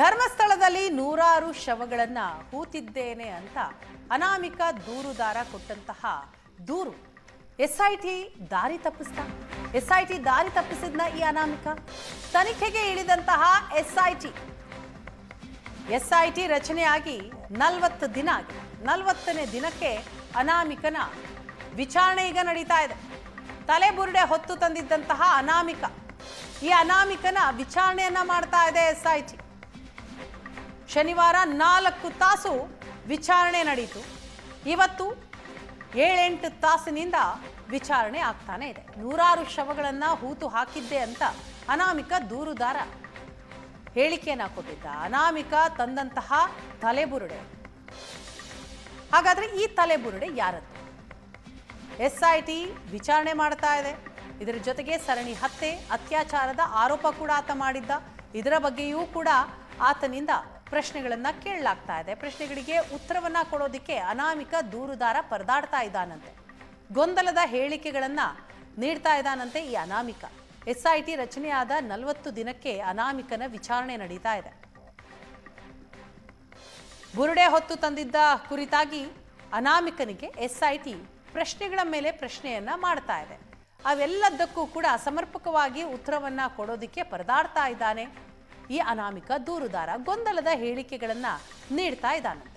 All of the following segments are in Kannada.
ಧರ್ಮಸ್ಥಳದಲ್ಲಿ ನೂರಾರು ಶವಗಳನ್ನ ಹೂತಿದ್ದೇನೆ ಅಂತ ಅನಾಮಿಕ ದೂರುದಾರ ಕೊಟ್ಟಂತಹ ದೂರು. ಎಸ್ಐಟಿ ದಾರಿ ತಪ್ಪಿಸ್ತಾ? ಎಸ್ಐಟಿ ದಾರಿ ತಪ್ಪಿಸಿದ್ನ ಈ ಅನಾಮಿಕ? ತನಿಖೆಗೆ ಇಳಿದಂತಹ ಎಸ್ಐಟಿ. ಎಸ್ಐಟಿ ರಚನೆಯಾಗಿ ನಲವತ್ತು ದಿನ ಆಗಿದೆ. ನಲವತ್ತನೇ ದಿನಕ್ಕೆ ಅನಾಮಿಕನ ವಿಚಾರಣೆ ಈಗ ನಡೀತಾ ಇದೆ. ತಲೆಬುರುಡೆ ಹೊತ್ತು ತಂದಿದ್ದಂತಹ ಅನಾಮಿಕ. ಈ ಅನಾಮಿಕನ ವಿಚಾರಣೆಯನ್ನ ಮಾಡ್ತಾ ಇದೆ ಎಸ್ಐಟಿ. ಶನಿವಾರ ನಾಲ್ಕು ತಾಸು ವಿಚಾರಣೆ ನಡೀತು. ಇವತ್ತು ಏಳೆಂಟು ತಾಸಿನಿಂದ ವಿಚಾರಣೆ ಆಗ್ತಾನೆ ಇದೆ. ನೂರಾರು ಶವಗಳನ್ನು ಹೂತು ಹಾಕಿದ್ದೆ ಅಂತ ಅನಾಮಿಕ ದೂರುದಾರ ಹೇಳಿಕೆಯನ್ನು ಕೊಟ್ಟಿದ್ದ. ಅನಾಮಿಕ ತಂದಂತಹ ತಲೆಬುರುಡೆ. ಹಾಗಾದ್ರೆ ಈ ತಲೆಬುರುಡೆ ಯಾರದ್ದು? ಎಸ್ ಐ ಟಿ ವಿಚಾರಣೆ ಮಾಡ್ತಾ ಇದೆ. ಇದರ ಜೊತೆಗೆ ಸರಣಿ ಹತ್ಯೆ, ಅತ್ಯಾಚಾರದ ಆರೋಪ ಕೂಡ ಆತ ಮಾಡಿದ್ದ. ಇದರ ಬಗ್ಗೆಯೂ ಕೂಡ ಆತನಿಂದ ಪ್ರಶ್ನೆಗಳನ್ನ ಕೇಳಲಾಗ್ತಾ ಇದೆ. ಪ್ರಶ್ನೆಗಳಿಗೆ ಉತ್ತರವನ್ನ ಕೊಡೋದಿಕ್ಕೆ ಅನಾಮಿಕ ದೂರುದಾರ ಪರದಾಡ್ತಾ ಇದ್ದಾನಂತೆ. ಗೊಂದಲದ ಹೇಳಿಕೆಗಳನ್ನ ನೀಡ್ತಾ ಇದ್ದಾನಂತೆ ಈ ಅನಾಮಿಕ. ಎಸ್ ಟಿ ರಚನೆಯಾದ ನಲವತ್ತು ದಿನಕ್ಕೆ ಅನಾಮಿಕನ ವಿಚಾರಣೆ ನಡೀತಾ ಇದೆ. ಬುರುಡೆ ಹೊತ್ತು ತಂದಿದ್ದ ಕುರಿತಾಗಿ ಅನಾಮಿಕನಿಗೆ ಎಸ್ಐಟಿ ಪ್ರಶ್ನೆಗಳ ಮೇಲೆ ಪ್ರಶ್ನೆಯನ್ನ ಮಾಡ್ತಾ ಇದೆ. ಅವೆಲ್ಲದಕ್ಕೂ ಕೂಡ ಸಮರ್ಪಕವಾಗಿ ಉತ್ತರವನ್ನ ಕೊಡೋದಿಕ್ಕೆ ಪರದಾಡ್ತಾ ಇದ್ದಾನೆ. ಈ ಅನಾಮಿಕ ದೂರುದಾರ ಗೊಂದಲದ ಹೇಳಿಕೆಗಳನ್ನು ನೀಡ್ತಾ ಇದ್ದಾನಂತೆ.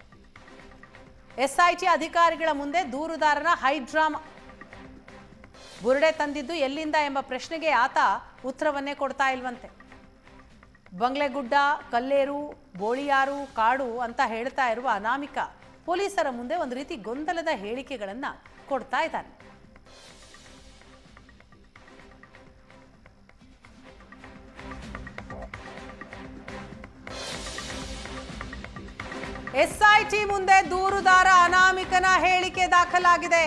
ಎಸ್ಐಟಿ ಅಧಿಕಾರಿಗಳ ಮುಂದೆ ದೂರುದಾರನ ಹೈಡ್ರಾಮ್. ಬುರುಡೆ ತಂದಿದ್ದು ಎಲ್ಲಿಂದ ಎಂಬ ಪ್ರಶ್ನೆಗೆ ಆತ ಉತ್ತರವನ್ನೇ ಕೊಡ್ತಾ ಇಲ್ವಂತೆ. ಬಂಗ್ಲೆಗುಡ್ಡ, ಕಲ್ಲೇರು, ಬೋಳಿಯಾರು, ಕಾಡು ಅಂತ ಹೇಳ್ತಾ ಇರುವ ಅನಾಮಿಕ ಪೊಲೀಸರ ಮುಂದೆ ಒಂದು ರೀತಿ ಗೊಂದಲದ ಹೇಳಿಕೆಗಳನ್ನು ಕೊಡ್ತಾ ಇದ್ದಾನೆ. ಎಸ್ಐಟಿ ಮುಂದೆ ದೂರುದಾರ ಅನಾಮಿಕನ ಹೇಳಿಕೆ ದಾಖಲಾಗಿದೆ.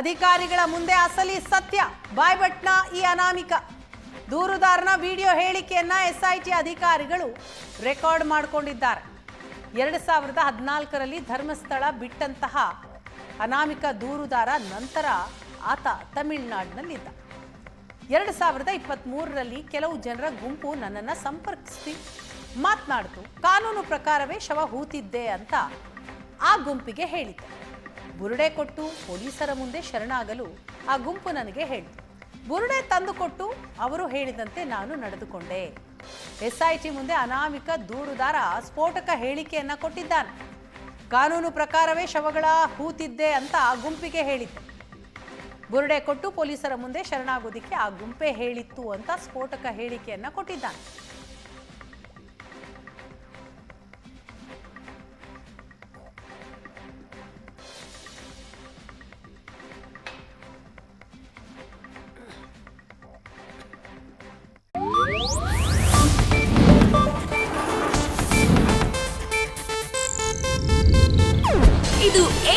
ಅಧಿಕಾರಿಗಳ ಮುಂದೆ ಅಸಲಿ ಸತ್ಯ, ಬಾಯ್ಬಟ್ನ ಈ ಅನಾಮಿಕ. ದೂರುದಾರನ ವಿಡಿಯೋ ಹೇಳಿಕೆಯನ್ನ ಎಸ್ಐಟಿ ಅಧಿಕಾರಿಗಳು ರೆಕಾರ್ಡ್ ಮಾಡಿಕೊಂಡಿದ್ದಾರೆ. ಎರಡು ಸಾವಿರದ ಹದಿನಾಲ್ಕರಲ್ಲಿ ಧರ್ಮಸ್ಥಳ ಬಿಟ್ಟಂತಹ ಅನಾಮಿಕ ದೂರುದಾರ ನಂತರ ಆತ ತಮಿಳುನಾಡಿನಲ್ಲಿದ್ದ. ಎರಡು ಸಾವಿರದ ಇಪ್ಪತ್ತ್ಮೂರರಲ್ಲಿ ಕೆಲವು ಜನರ ಗುಂಪು ನನ್ನನ್ನು ಸಂಪರ್ಕಿಸಿ ಮಾತನಾಡಿತು. ಕಾನೂನು ಪ್ರಕಾರವೇ ಶವ ಹೂತಿದ್ದೆ ಅಂತ ಆ ಗುಂಪಿಗೆ ಹೇಳಿತು. ಬುರುಡೆ ಕೊಟ್ಟು ಪೊಲೀಸರ ಮುಂದೆ ಶರಣಾಗಲು ಆ ಗುಂಪು ನನಗೆ ಹೇಳಿತು. ಬುರುಡೆ ತಂದುಕೊಟ್ಟು ಅವರು ಹೇಳಿದಂತೆ ನಾನು ನಡೆದುಕೊಂಡೆ. ಎಸ್ಐಟಿ ಮುಂದೆ ಅನಾಮಿಕ ದೂರುದಾರ ಸ್ಫೋಟಕ ಹೇಳಿಕೆಯನ್ನ ಕೊಟ್ಟಿದ್ದಾನೆ. ಕಾನೂನು ಪ್ರಕಾರವೇ ಶವಗಳ ಹೂತಿದ್ದೆ ಅಂತ ಆ ಗುಂಪಿಗೆ ಹೇಳಿತು. ಬುರುಡೆ ಕೊಟ್ಟು ಪೊಲೀಸರ ಮುಂದೆ ಶರಣಾಗೋದಿಕ್ಕೆ ಆ ಗುಂಪೆ ಹೇಳಿತ್ತು ಅಂತ ಸ್ಫೋಟಕ ಹೇಳಿಕೆಯನ್ನ ಕೊಟ್ಟಿದ್ದಾನೆ.